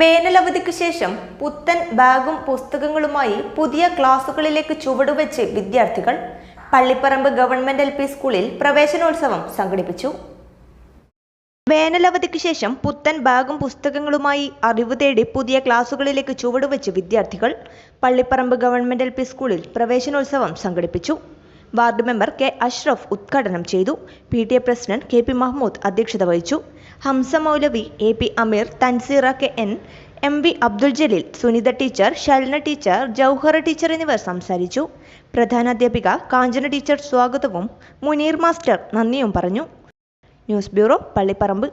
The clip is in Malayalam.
വേനലവധിക്കു ശേഷം പുത്തൻ ബാഗും പുസ്തകങ്ങളുമായി പുതിയ ക്ലാസുകളിലേക്ക് ചുവടുവെച്ച് വിദ്യാർത്ഥികൾ പള്ളിപ്പറമ്പ് ഗവൺമെന്റ് എൽ പി സ്കൂളിൽ പ്രവേശനോത്സവം സംഘടിപ്പിച്ചു. വേനലവധിക്ക് ശേഷം പുത്തൻ ബാഗും പുസ്തകങ്ങളുമായി അറിവ് തേടി പുതിയ ക്ലാസുകളിലേക്ക് ചുവടുവെച്ച് വിദ്യാർത്ഥികൾ പള്ളിപ്പറമ്പ് ഗവൺമെന്റ് എൽ പി സ്കൂളിൽ പ്രവേശനോത്സവം സംഘടിപ്പിച്ചു. വാർഡ് മെമ്പർ കെ അഷ്റഫ് ഉദ്ഘാടനം ചെയ്തു. P T A president K P Mahmood അധ്യക്ഷത വഹിച്ചു. Hamsa Maulavi A P Ameer Tanseera K N M V Abdul Jaleel Sunitha teacher Shalna teacher Jauhara teacher എന്നിവർ സംസാരിച്ചു. പ്രധാനാധ്യാപിക കാഞ്ചന ടീച്ചർ സ്വാഗതവും മുനീർ മാസ്റ്റർ നന്ദിയും പറഞ്ഞു. News bureau Pallipparamba.